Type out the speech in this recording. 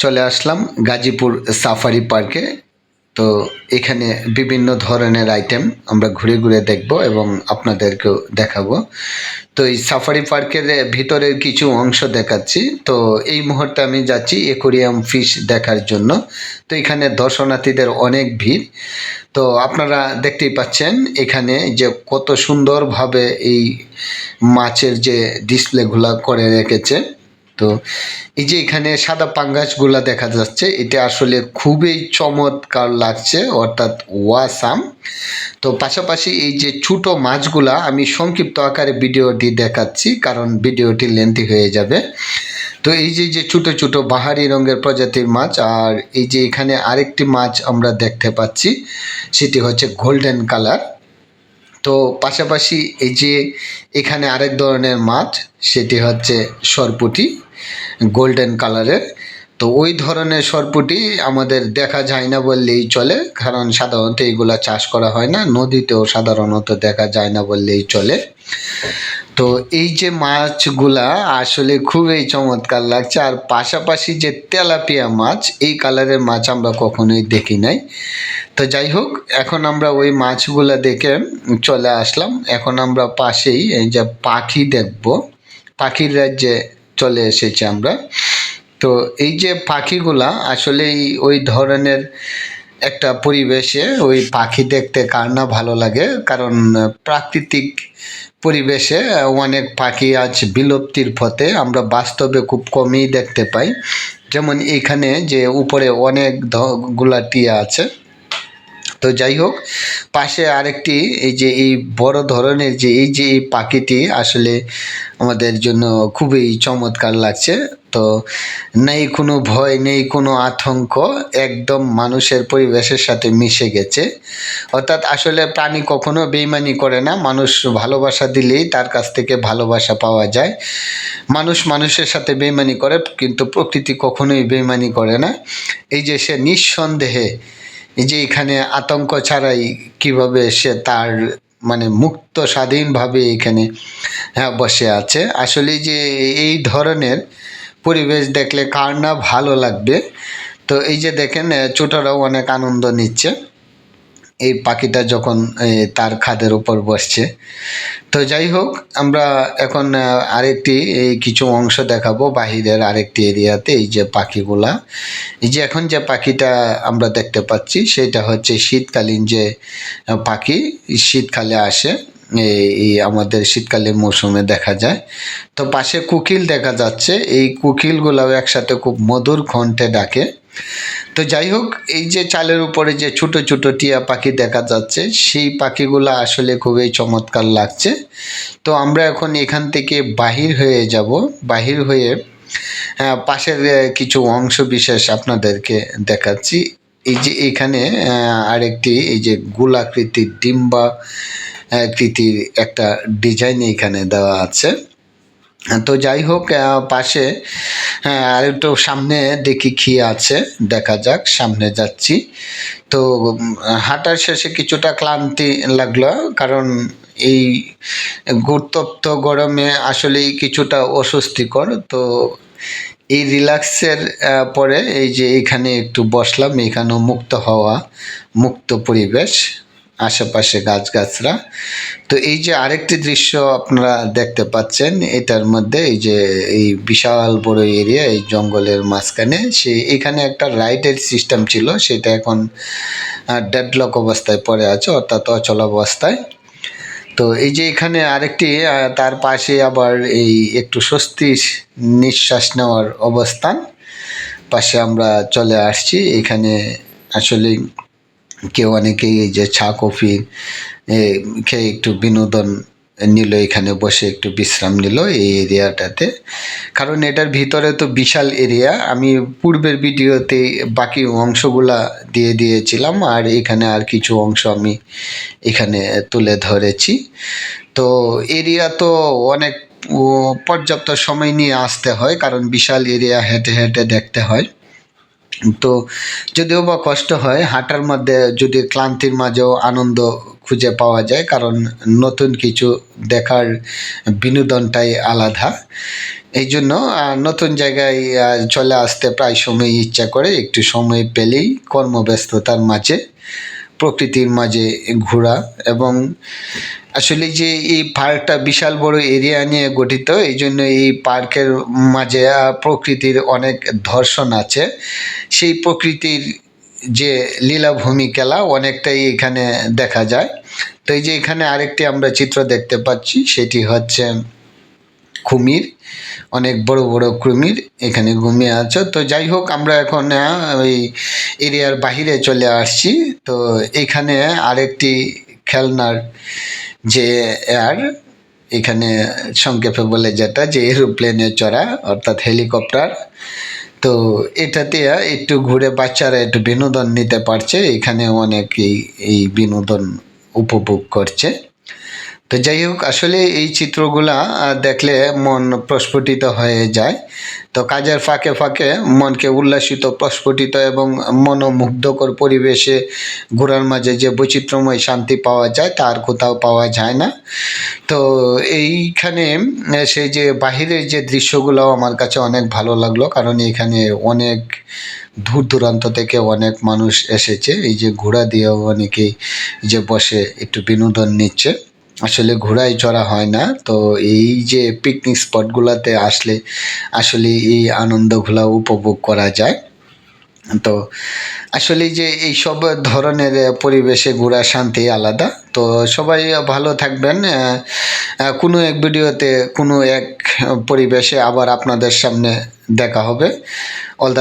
চলে আসলাম গাজীপুর সাফারি পার্কে। তো এখানে বিভিন্ন ধরনের আইটেম আমরা ঘুরে ঘুরে দেখব এবং আপনাদেরকেও দেখাবো। তো এই সাফারি পার্কের ভিতরের কিছু অংশ দেখাচ্ছি। তো এই মুহূর্তে আমি যাচ্ছি একুরিয়াম ফিশ দেখার জন্য। তো এখানে দর্শনার্থীদের অনেক ভিড়। তো আপনারা দেখতেই পাচ্ছেন এখানে যে কত সুন্দরভাবে এই মাছের যে ডিসপ্লেগুলো করে রেখেছে। তো এই যে এখানে সাদা পাঙ্গাসগুলা দেখা যাচ্ছে, এটা আসলে খুবই চমৎকার লাগছে, অর্থাৎ ওয়াসাম। তো পাশাপাশি এই যে ছোট মাছগুলা, আমি সংক্ষিপ্ত আকারে ভিডিওটি দেখাচ্ছি, কারণ ভিডিওটি লেন্থি হয়ে যাবে। তো এই যে যে ছোটো ছোটো বাহারি রঙের প্রজাতির মাছ, আর এই যে এখানে আরেকটি মাছ আমরা দেখতে পাচ্ছি, সেটি হচ্ছে গোল্ডেন কালার তো পাশাপাশি এই যে এখানে আরেক ধরনের মাছ, সেটি হচ্ছে সরপুটি। গোল্ডেন কালারের। তো ওই ধরনের সরপুটি আমাদের দেখা যায় না বললেই চলে, কারণ সাধারণত এইগুলা চাষ করা হয় না, নদীতেও সাধারণত দেখা যায় না বললেই চলে। তো এই যে মাছগুলা আসলে খুবই চমৎকার লাগছে, আর পাশাপাশি যে তেলাপিয়া মাছ, এই কালারের মাছ আমরা কখনোই দেখি নাই। তো যাই হোক, এখন আমরা ওই মাছগুলা দেখে চলে আসলাম। এখন আমরা পাশেই এই যে পাখি দেখব। পাখির রাজ্যে চলে এসেছি আমরা। তো এই যে পাখিগুলা আসলেই ওই ধরনের একটা পরিবেশে ওই পাখি দেখতে কার না ভালো লাগে। কারণ, প্রাকৃতিক পরিবেশে অনেক পাখি আজ বিলুপ্তির পথে আমরা বাস্তবে খুব কমই দেখতে পাই। যেমন এখানে যে উপরে অনেকগুলা টিয়া আছে। তো যাই হোক, পাশে আরেকটি এই যে এই বড় ধরনের যে এই যে এই পাখিটি আসলে আমাদের জন্য খুবই চমৎকার লাগছে। তো নেই কোনো ভয়, নেই কোনো আতঙ্ক, একদম মানুষের পরিবেশের সাথে মিশে গেছে। অর্থাৎ আসলে প্রাণী কখনো বেইমানি করে না, মানুষ ভালোবাসা দিলেই তার কাছ থেকে ভালোবাসা পাওয়া যায়। মানুষ মানুষের সাথে বেইমানি করে, কিন্তু প্রকৃতি কখনোই বেইমানি করে না। এই যে সে নিঃসন্দেহে যে এখানে আতঙ্ক ছাড়াই কীভাবে সে তার মানে মুক্ত স্বাধীনভাবে এখানে হ্যাঁ বসে আছে। আসলে যে এই ধরনের পরিবেশ দেখলে কার না ভালো লাগবে। তো এই যে দেখেন ছোটরাও অনেক আনন্দ নিচ্ছে। এই পাখিটা যখন তার খাদের উপর বসছে। তো যাই হোক, আমরা এখন আরেকটি এই কিছু অংশ দেখাবো বাহিরের আরেকটি এরিয়াতে, এই যে পাখিগুলা। এই যে এখন যে পাখিটা আমরা দেখতে পাচ্ছি, সেটা হচ্ছে শীতকালীন যে পাখি, শীতকালে আসে এই- এই আমাদের শীতকালীন মৌসুমে দেখা যায়। তো পাশে কুকিল দেখা যাচ্ছে, এই কুকিলগুলাও একসাথে খুব মধুর কণ্ঠে ডাকে। তো যাই হোক, এই যে চালের উপরে যে ছোট ছোট টিয়া পাখি দেখা যাচ্ছে, সেই পাখিগুলো আসলে খুবই চমৎকার লাগছে। তো আমরা এখন এখান থেকে বাহির হয়ে যাব। বাহির হয়ে পাশের কিছু অংশ বিশেষ আপনাদেরকে দেখাচ্ছি। এই যে এখানে আরেকটি, এই যে গোলাকৃতির ডিম্বা আকৃতির একটা ডিজাইন এখানে দেওয়া আছে। তো যাই হোক পাশে হ্যাঁ, আর একটু সামনে দেখি কি আছে দেখা যাক সামনে যাচ্ছি। তো হাঁটার শেষে কিছুটা ক্লান্তি লাগল কারণ এই গুরুত্বপ্ত গরমে আসলেই কিছুটা অস্বস্তিকর। তো এই রিল্যাক্সের পরে এই যে এখানে একটু বসলাম এখানেও মুক্ত হওয়া মুক্ত পরিবেশ। আশেপাশে গাছগাছরা তো এই যে আরেকটি দৃশ্য আপনারা দেখতে পাচ্ছেন, এটার মধ্যে এই যে এই বিশাল বড় এরিয়া, এই জঙ্গলের মাঝখানে, সে এখানে একটা রাইডের সিস্টেম ছিল, সেটা এখন ডেডলক অবস্থায় পড়ে আছে, অর্থাৎ অচল অবস্থায়। তো এই যে এখানে আরেকটি তার পাশে আবার এই একটু স্বস্তি নিঃশ্বাস নেওয়ার অবস্থান। পাশে আমরা চলে আসছি, এখানে আসলে কেউ অনেকেই এই যে চা, কফি খেয়ে একটু বিনোদন নিল, এখানে বসে একটু বিশ্রাম নিল এই এরিয়াটাতে। কারণ এটার ভিতরে তো বিশাল এরিয়া। আমি পূর্বের ভিডিওতে বাকি অংশগুলা দিয়ে দিয়েছিলাম, আর এখানে আর কিছু অংশ আমি এখানে তুলে ধরেছি। তো এরিয়া তো অনেক পর্যাপ্ত সময় নিয়ে আসতে হয়, কারণ বিশাল এরিয়া হেঁটে হেঁটে দেখতে হয়। তো যদিও বা কষ্ট হয়, হাঁটার মধ্যে যদি ক্লান্তির মাঝেও আনন্দ খুঁজে পাওয়া যায়, কারণ নতুন কিছু দেখার বিনোদনটাই আলাদা। এই জন্য নতুন জায়গায় চলে আসতে প্রায় সময় ইচ্ছা করে, একটু সময় পেলেই কর্মব্যস্ততার মাঝে প্রকৃতির মাঝে ঘোরা এবং আসলে যে এই পার্কটা বিশাল বড় এরিয়া নিয়ে গঠিত, এই জন্য এই পার্কের মাঝে প্রকৃতির অনেক ধর্ষণ আছে। সেই প্রকৃতির যে লীলাভূমি খেলা অনেকটাই এখানে দেখা যায়। তো এই যে এখানে আরেকটি আমরা চিত্র দেখতে পাচ্ছি, সেটি হচ্ছে কুমির, অনেক বড় বড় কুমির এখানে ঘুমিয়ে আছে। তো যাই হোক, আমরা এখন ওই এরিয়ার বাহিরে চলে আসছি। তো এখানে আরেকটি খেলনার যে এয়ার এখানে সংক্ষেপে বলে যেটা যে এরোপ্লেনে চড়া, অর্থাৎ হেলিকপ্টার তো এটাতে একটু ঘুরে বাচ্চারা একটু বিনোদন নিতে পারছে। এখানে অনেকেই এই বিনোদন উপভোগ করছে। তো যাই হোক, আসলে এই চিত্রগুলা দেখলে মন প্রস্ফুটিত হয়ে যায়। তো কাজের ফাঁকে ফাঁকে মনকে উল্লাসিত, প্রস্ফুটিত এবং মনোমুগ্ধকর পরিবেশে ঘোরার মাঝে যে বৈচিত্র্যময় শান্তি পাওয়া যায়, তার কোথাও পাওয়া যায় না। তো এইখানে সেই যে বাহিরের যে দৃশ্যগুলো আমার কাছে অনেক ভালো লাগল, কারণ এখানে অনেক দূর দূরান্ত থেকে অনেক মানুষ এসেছে। এই যে ঘোড়া দিয়েও অনেকেই যে বসে একটু বিনোদন নিচ্ছে। আসলে ঘোড়ায় চড়া হয় না। তো এই যে পিকনিক স্পটগুলোতে আসলে আসলে এই আনন্দগুলো উপভোগ করা যায়। তো আসলে যে এই সব ধরনের পরিবেশে ঘোরা শান্তি আলাদা। তো সবাই ভালো থাকবেন। কোনো এক ভিডিওতে কোনো এক পরিবেশে আবার আপনাদের সামনে দেখা হবে।